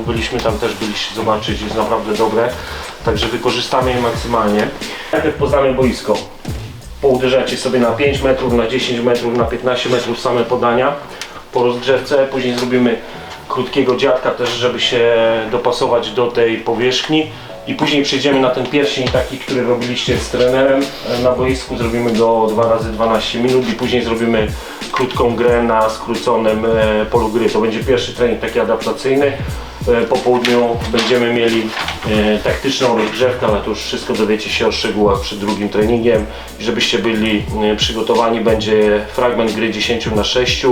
bo byliśmy tam też, byliście zobaczyć, jest naprawdę dobre. Także wykorzystamy je maksymalnie. Najpierw poznamy boisko. Pouderzacie sobie na 5 metrów, na 10 metrów, na 15 metrów same podania po rozgrzewce. Później zrobimy krótkiego dziadka też, żeby się dopasować do tej powierzchni. I później przejdziemy na ten pierścień taki, który robiliście z trenerem e, na boisku. Zrobimy go 2 razy 12 minut i później zrobimy krótką grę na skróconym e, polu gry. To będzie pierwszy trening taki adaptacyjny. E, Po południu będziemy mieli e, taktyczną rozgrzewkę, ale to już wszystko dowiecie się o szczegółach przed drugim treningiem. Żebyście byli e, przygotowani, będzie fragment gry 10 na 6.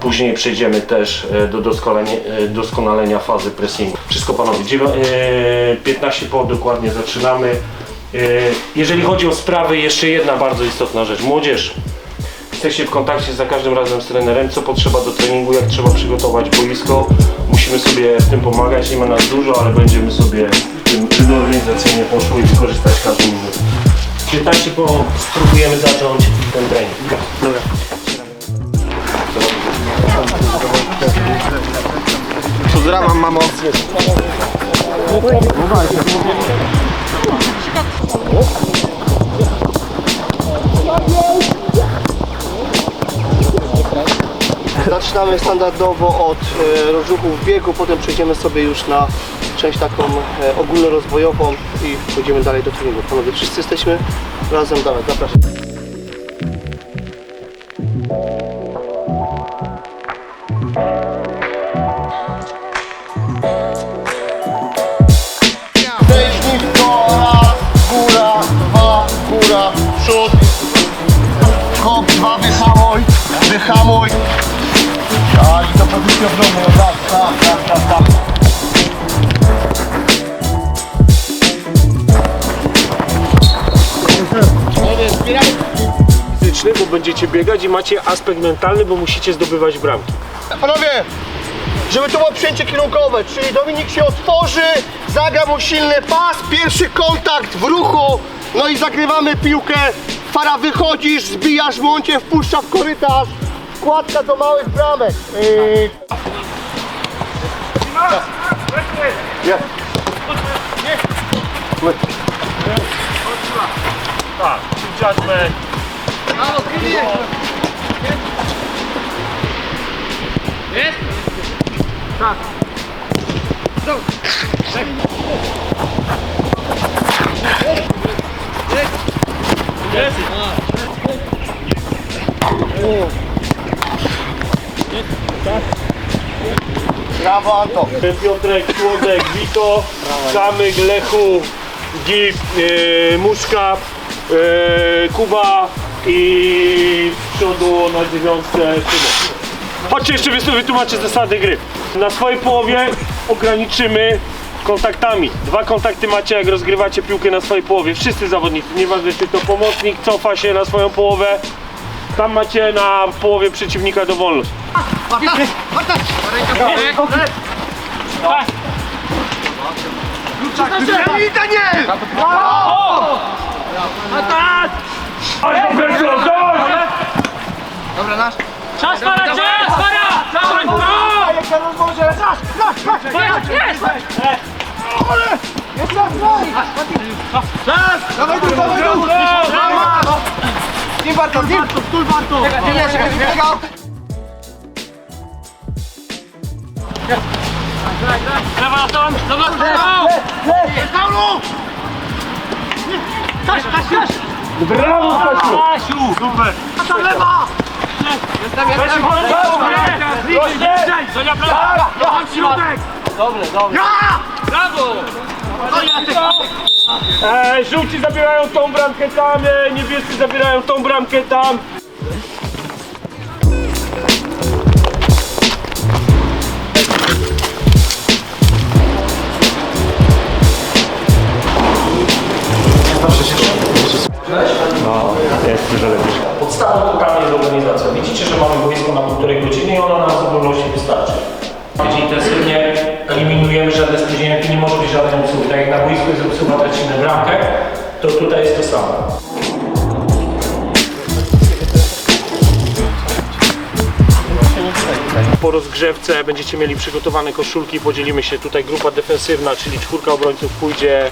Później przejdziemy też do doskonalenia, fazy pressingu. Wszystko panowie, dziewią- e, 15 po dokładnie zaczynamy. Jeżeli chodzi o sprawy, jeszcze jedna bardzo istotna rzecz. Młodzież, jesteście w kontakcie za każdym razem z trenerem, co potrzeba do treningu, jak trzeba przygotować boisko. Musimy sobie w tym pomagać, nie ma nas dużo, ale będziemy sobie w tym organizacyjnie poszło i wykorzystać każdą minutę. 15 po spróbujemy zacząć ten trening. Dobra. Pozdrawiam mamo. Zaczynamy standardowo od e, rozruchów biegu, potem przejdziemy sobie już na część taką e, ogólnorozwojową i pójdziemy dalej do treningu. Panowie, wszyscy jesteśmy razem, dalej, zapraszam. Hop, dwa, wyhamuj, wyhamuj. Tak, pozycji obronnej, od razu, tak, tak, tak, tak. fizyczny, bo będziecie biegać i macie aspekt mentalny, bo musicie zdobywać bramki. Panowie, żeby to było przyjęcie kierunkowe, czyli Dominik się otworzy, zagra mu silny pas, pierwszy kontakt w ruchu, no i zagrywamy piłkę, Fara wychodzisz, zbijasz łącie, wpuszcza w korytarz, wkładka do małych bramek. Yy... Jest. Tak, judgment. Brawo Anto. Piotrek, Słodek, Wito, Kamyk, Lechu, Gip, yy, Muszka, yy, Kuba i z przodu na dziewiątce Szymon. Chodźcie jeszcze wy- wytłumaczę zasady gry. Na swojej połowie ograniczymy kontaktami. Dwa kontakty macie jak rozgrywacie piłkę na swojej połowie. Wszyscy zawodnicy, nieważne czy to pomocnik cofa się na swoją połowę. Tam macie na połowie przeciwnika dowolność. Czas para, czas para! Dawaj, no! Czas, jest! Dawaj tu, dawaj tu. Team Barto, team. Stój Barto. Czekaj, czekaj, czekaj. Lewa na tom, dobra, lewa! Kaś, Kaś, Kaś! Brawo, Stasiu! Kasiu! Super! Kasa lewa! Jestem, jestem! Sonia, prawa! Johan, środek! Dobre, dobre! Ja! Brawo! E, żółci zabierają tą bramkę tam, e, niebiescy zabierają tą bramkę tam. Tam jest organizacja. Widzicie, że mamy boisko na półtorej godziny i ona nam w zupełności wystarczy. Bardziej intensywnie eliminujemy żadne spóźnienia, tu nie może być żadnej obsługi. Tak jak na boisku jest obsługa, tracimy bramkę, to tutaj jest to samo. Po rozgrzewce będziecie mieli przygotowane koszulki, podzielimy się tutaj grupa defensywna, czyli czwórka obrońców pójdzie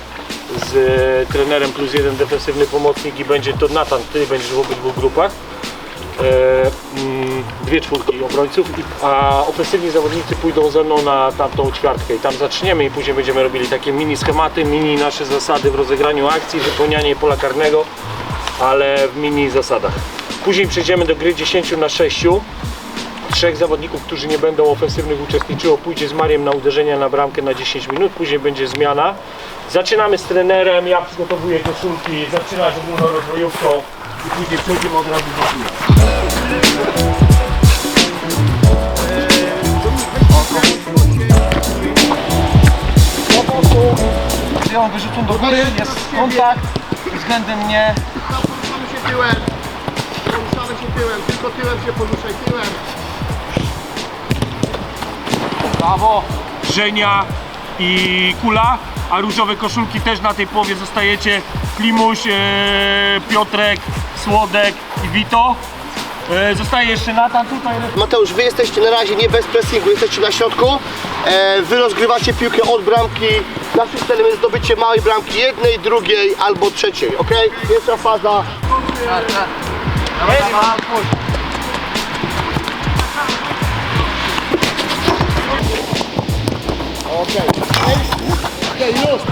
z trenerem plus jeden defensywny pomocnik i będzie to Natan, ty będziesz w obydwu grupach. E, mm, dwie czwórki obrońców, a ofensywni zawodnicy pójdą ze mną na tamtą ćwiartkę i tam zaczniemy i później będziemy robili takie mini schematy, mini nasze zasady w rozegraniu akcji, wypełnianie pola karnego, ale w mini zasadach. Później przejdziemy do gry 10 na 6. Trzech zawodników, którzy nie będą ofensywnych uczestniczyło, pójdzie z Mariem na uderzenia na bramkę na 10 minut, później będzie zmiana. Zaczynamy z trenerem, ja przygotowuję koszulki, zaczyna z ogólnorozwojówką i później przejdziemy od razu do piłki. Ją wyrzucą do góry, jest kontakt względem mnie. Poruszamy się tyłem. Poruszamy się tyłem, tylko tyłem się poruszaj, tyłem. Brawo. Żenia i Kula, a różowe koszulki też na tej połowie zostajecie. Klimuś, e, Piotrek, Słodek i Wito. E, zostaje jeszcze Natan tutaj. Mateusz, wy jesteście na razie nie bez pressingu, jesteście na środku. E, wy rozgrywacie piłkę od bramki. Naszym celem jest zdobycie małej bramki, jednej, drugiej albo trzeciej, ok? Pierwsza faza. Okej. Okej, już.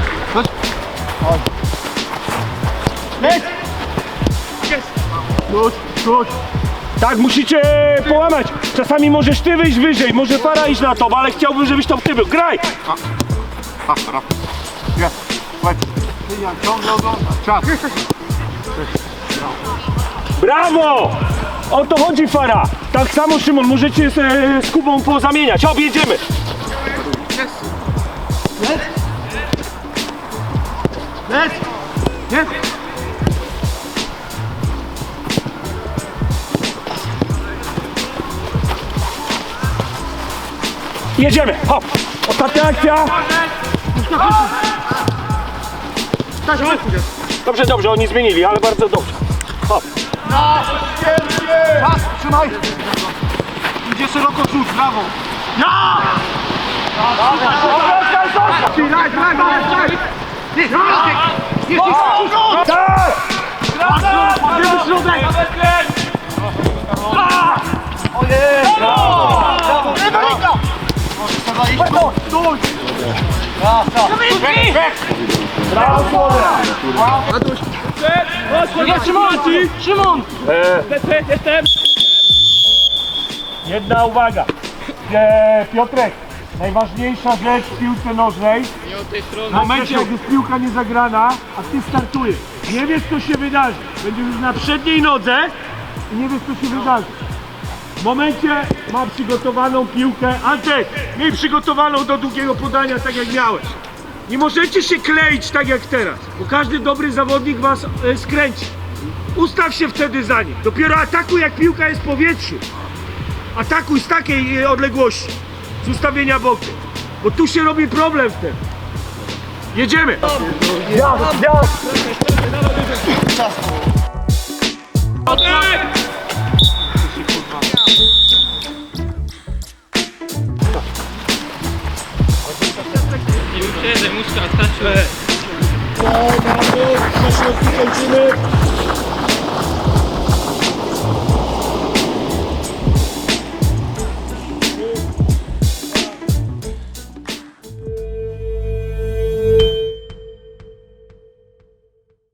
Tak, musicie połamać. Czasami możesz ty wyjść wyżej, może para iść na to, ale chciałbym, żebyś tam ty był. Graj! Brawo! O to chodzi Fara! Tak samo Szymon, możecie z, e, z Kubą pozamieniać. Objedziemy! Jedziemy! Hop! Ostatnia akcja! Dobrze, dobrze, oni zmienili, ale bardzo dobrze. Hop! Czas, trzymaj. Idzie szeroko rzut, brawo. Ja! Brawo! Daj, Nie, nie, nie, nie. Tak! Prawy środek. Ja Szymon! Szymon! Jestem! Jedna uwaga. E, Piotrek, najważniejsza rzecz w piłce nożnej w momencie jak jest piłka niezagrana, a ty startujesz. Nie wiesz co się wydarzy. Będziesz już na przedniej nodze i nie wiesz co się wydarzy. W momencie ma przygotowaną piłkę. Antek, miej przygotowaną do długiego podania tak jak miałeś. Nie możecie się kleić tak jak teraz, bo każdy dobry zawodnik was e, skręci. Ustaw się wtedy za nim. Dopiero atakuj jak piłka jest w powietrzu. Atakuj z takiej e, odległości. Z ustawienia bokiem. Bo tu się robi problem wtedy. Jedziemy! Na środku kończymy.